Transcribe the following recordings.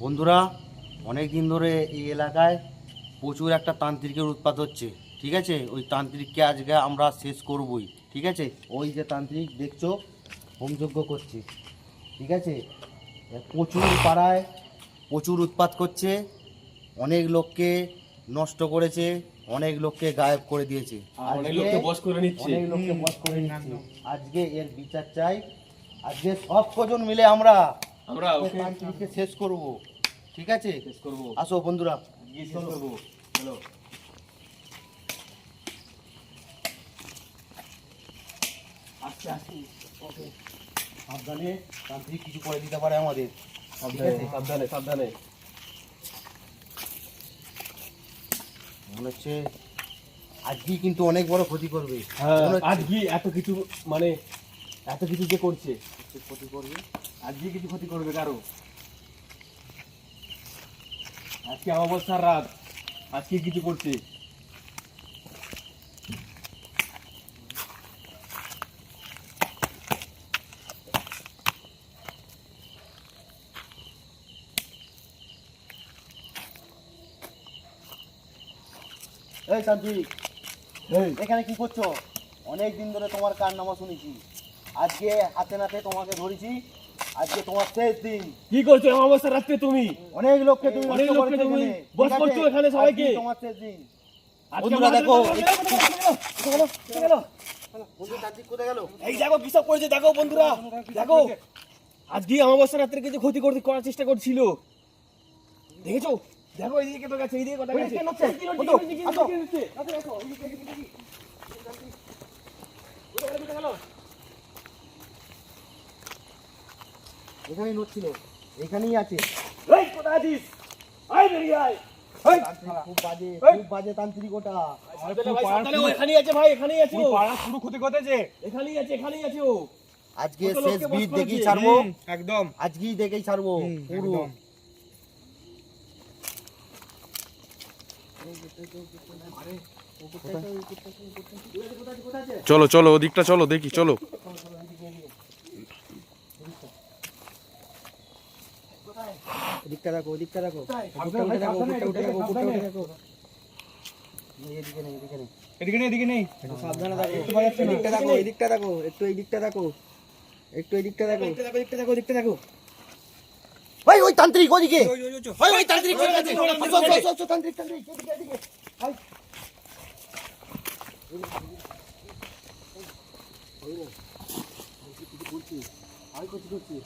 বন্ধুরা অনেক দিন ধরে এই এলাকায় প্রচুর একটা তান্ত্রিকের উৎপাত হচ্ছে ঠিক আছে? ওই তান্ত্রিককে আজকে আমরা শেষ করবই ঠিক আছে? ওই যে তান্ত্রিক দেখছ? হোমযজ্ঞ করছে ঠিক আছে? প্রচুর পাড়ায় প্রচুর উৎপাত করছে অনেক লোককে নষ্ট করেছে অনেক লোককে গায়েব করে দিয়েছে। অনেক লোককে বশ করে নিচ্ছে। অনেক লোককে বশ করে নিচ্ছে। আজকে এর বিচার চাই। আজকে সব কজন মিলে আমরা আমরা শেষ করব। ঠিক আছে? শেষ করব। আসো বন্ধুরা। গিয়ে শেষ করব। চলো। আস্তে আস্তে। ওকে। সাবধানে তান্ত্রিক কিছু করে দিতে পারে আমাদের। সাবধানে সাবধানে সাবধানে। মনে হচ্ছে আজকেই কিন্তু অনেক বড় ক্ষতি করবে। হ্যাঁ আজকে এত কিছু মানে এত কিছু যে করছে। ক্ষতি করবে। আজকে কিছু ক্ষতি করবে কারও। আজকে অমাবস্যার রাত। আজকে কিছু করছে এই এই, এখানে কি করছ? অনেক দিন ধরে তোমার কার নামা শুনেছি। আজকে হাতে নাতে তোমাকে ধরেছি আজকে তোমার শেষ দিন। কি করছ? রাত্রে তুমি। অনেক লোককে তুমি অনেক লোককে তুমি আছে? করছ এখানে সবাইকে। তোমার শেষ দিন। বন্ধুরা দেখো, এই দেখো করেছে? দেখো বন্ধুরা দেখো। আজকে অমাবস্যা রাত্রে কিছু ক্ষতি করতে করার চেষ্টা করছিল। দেখেছ? দেখো এইদিকে তো গেছে এইদিকে কথা গেছে। বন্ধু, আসো। এখানেই নড়ছিল এখানেই আছে। এই, কোথায় আছিস? আয় বেরিয়ে আয়। খুব বাজে খুব বাজে তান্ত্রিক ওটা। সাবধানে ভাই, সাবধানে, ও এখানেই আছে ভাই এখানেই আছে ও। পুরো ক্ষতি করতেছে এখানেই আছে এখানেই আছে ও। আজকে শেষ বীজ দেখেই ছাড়বো? একদম। আজকেই দেখেই ছাড়বো পুরো। চলো চলো ওদিকটা চলো দেখি চলো। দিকটা রাখো দিকটা রাখো এদিকে নেই এদিকে নেই সাবধানে থাকো দিকটা রাখো এদিকটা রাখো একটু এই দিকটা রাখো একটু এই দিকটা রাখো দিকটা রাখো দিকটা রাখো ওই ওই তান্ত্রিক ওদিকে ওই ওই তান্ত্রিক তান্ত্রিক তান্ত্রিক এদিকে এদিকে ওই রে কিছু করছিস আর কিছু করছিস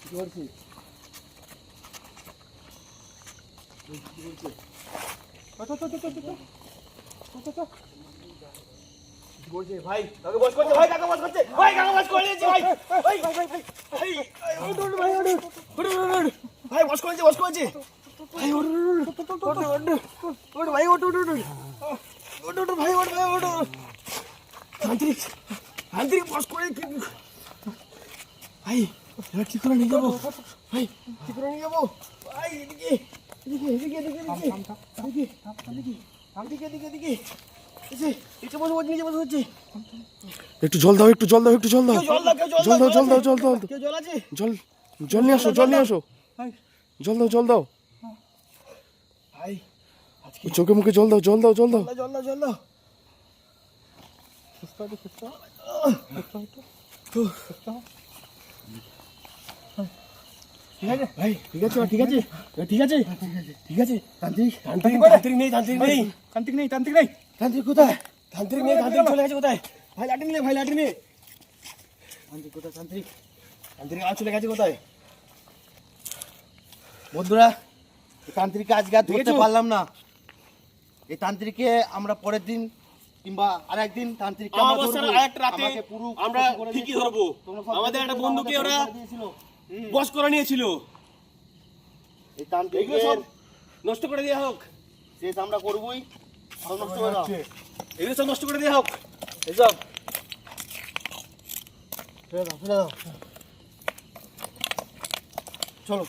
কিছু করছিস ভাই কাকে বস করছে ভাই কাকে বস করছে ভাই কাকে বস করে দিয়েছে ভাই ভাই ভাই ভাই ভাই ভাই ওঠ ওঠ ভাই ওঠ ওঠ ওঠ ওঠ ভাই বস করেছে বস করেছে ভাই ওঠ ওঠ ওঠ ওঠ ওঠ ভাই ওঠ ওঠ ওঠ ওঠ ওঠ ভাই ওঠ ভাই ওঠ তান্ত্রিক তান্ত্রিক বস করে কি ভাই এবার কি করে নিয়ে যাব ভাই কি করে নিয়ে যাব ভাই এদিকে একটু জল দাও একটু জল দাও একটু জল দাও জল দাও জল দাও জল দাও জল জল নিয়ে আসো জল নিয়ে আসো জল দাও জল দাও চোখে মুখে জল দাও জল দাও জল দাও জল দাও জল দাও সুস্থ সুস্থ সুস্থ ঠিক আছে? ভাই ঠিক আছে ঠিক আছে। ঠিক আছে? ঠিক আছে। তান্ত্রিক তান্ত্রিক তান্ত্রিক নেই তান্ত্রিক নেই। তান্ত্রিক নেই তান্ত্রিক নেই। তান্ত্রিক কোথায়? তান্ত্রিক নেই তান্ত্রিক চলে গেছে কোথায়? ভাই লাঠি নিলে ভাই লাঠি নে তান্ত্রিক কোথায় তান্ত্রিক? তান্ত্রিক আর চলে গেছে কোথায়? বন্ধুরা তান্ত্রিককে আজকে আর ধরতে পারলাম না। এই তান্ত্রিককে আমরা পরের দিন কিংবা আর একদিন আমরা পুরো আমরা ঠিকই ধরবো। আমাদের একটা বন্ধুকে ওরা-। বস করে নিয়েছিল। এই এগুলো তান্ত্রিকের সব নষ্ট করে দেওয়া হোক। শেষ আমরা করবই সব নষ্ট করে দাও। এগুলো সব নষ্ট করে দেওয়া হোক। এসব ফেলে দাও ফেলে দাও।